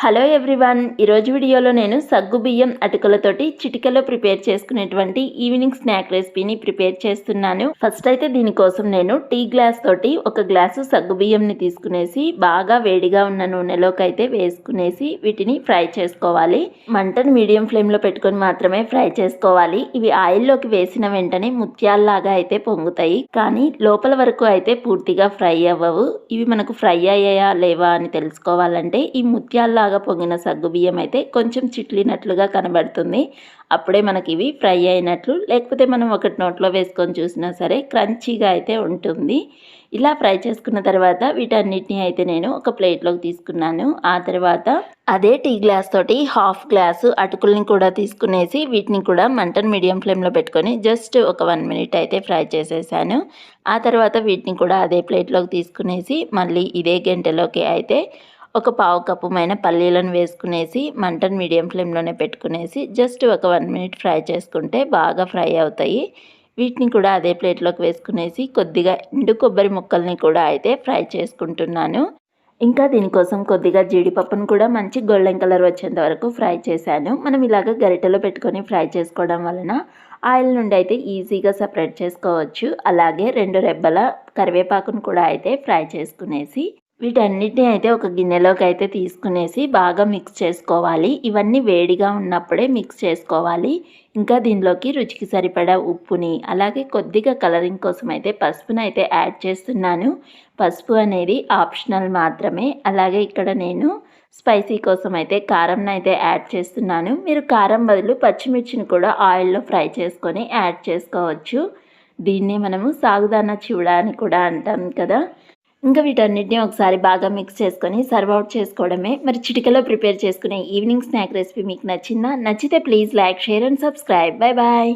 Hello everyone. ఈరోజు వీడియోలో నేను సగ్గు బియ్యం అటుకలతోటి చిటికలో ప్రిపేర్ చేసుకునేటువంటి ఈవినింగ్ స్నాక్ రెసిపీని ప్రిపేర్ చేస్తున్నాను. ఫస్ట్ అయితే దీనికోసం నేను టీ గ్లాస్ తోటి ఒక గ్లాసు సగ్గు బియ్యంని తీసుకునేసి బాగా వేడిగా ఉన్న నూనెలోకి అయితే వేసుకునేసి వీటిని ఫ్రై చేసుకోవాలి. మంటను మీడియం ఫ్లేమ్లో పెట్టుకొని మాత్రమే ఫ్రై చేసుకోవాలి. ఇవి ఆయిల్లోకి వేసిన వెంటనే ముత్యాల్లాగా అయితే పొంగుతాయి. కానీ లోపల వరకు అయితే పూర్తిగా ఫ్రై అవ్వవు. ఇవి మనకు ఫ్రై అయ్యాయా లేవా అని తెలుసుకోవాలంటే ఈ బాగా పొంగిన సగ్గు బియ్యం అయితే కొంచెం చిట్లినట్లుగా కనబడుతుంది. అప్పుడే మనకి ఇవి ఫ్రై అయినట్లు లేకపోతే మనం ఒకటి నోట్లో వేసుకొని చూసినా సరే క్రంచీగా అయితే ఉంటుంది. ఇలా ఫ్రై చేసుకున్న తర్వాత వీటన్నిటిని అయితే నేను ఒక ప్లేట్లోకి తీసుకున్నాను. ఆ తర్వాత అదే టీ గ్లాస్ తోటి హాఫ్ గ్లాసు అటుకుల్ని కూడా తీసుకునేసి వీటిని కూడా మంటను మీడియం ఫ్లేమ్లో పెట్టుకొని జస్ట్ ఒక వన్ మినిట్ అయితే ఫ్రై చేసేసాను. ఆ తర్వాత వీటిని కూడా అదే ప్లేట్లోకి తీసుకునేసి మళ్ళీ ఇదే గంటలోకి అయితే ఒక పావు కప్పుమైన పల్లీలను వేసుకునేసి మంటను మీడియం ఫ్లేమ్లోనే పెట్టుకునేసి జస్ట్ ఒక వన్ మినిట్ ఫ్రై చేసుకుంటే బాగా ఫ్రై అవుతాయి. వీటిని కూడా అదే ప్లేట్లోకి వేసుకునేసి కొద్దిగా ఎండు కొబ్బరి ముక్కల్ని కూడా అయితే ఫ్రై చేసుకుంటున్నాను. ఇంకా దీనికోసం కొద్దిగా జీడిపప్పును కూడా మంచి గోల్డెన్ కలర్ వచ్చేంత వరకు ఫ్రై చేశాను. మనం ఇలాగ గరిటెలో పెట్టుకొని ఫ్రై చేసుకోవడం వలన ఆయిల్ నుండి అయితే ఈజీగా సపరేట్ చేసుకోవచ్చు. అలాగే రెండు రెబ్బల కరివేపాకును కూడా అయితే ఫ్రై చేసుకునేసి వీటన్నిటిని అయితే ఒక గిన్నెలోకి అయితే తీసుకునేసి బాగా మిక్స్ చేసుకోవాలి. ఇవన్నీ వేడిగా ఉన్నప్పుడే మిక్స్ చేసుకోవాలి. ఇంకా దీనిలోకి రుచికి సరిపడా ఉప్పుని అలాగే కొద్దిగా కలరింగ్ కోసం అయితే పసుపుని అయితే యాడ్ చేస్తున్నాను. పసుపు అనేది ఆప్షనల్ మాత్రమే. అలాగే ఇక్కడ నేను స్పైసీ కోసం అయితే కారంను అయితే యాడ్ చేస్తున్నాను. మీరు కారం బదులు పచ్చిమిర్చిని కూడా ఆయిల్లో ఫ్రై చేసుకొని యాడ్ చేసుకోవచ్చు. దీన్ని మనము సాగుదాన చివడ అని కూడా అంటాం కదా. ఇంకా వీటన్నిటిని ఒకసారి బాగా మిక్స్ చేసుకొని సర్వ్ అవుట్ చేసుకోవడమే. మరి చిటికలో ప్రిపేర్ చేసుకునే ఈవినింగ్ స్నాక్ రెసిపీ మీకు నచ్చిందా? నచ్చితే please like share and subscribe bye bye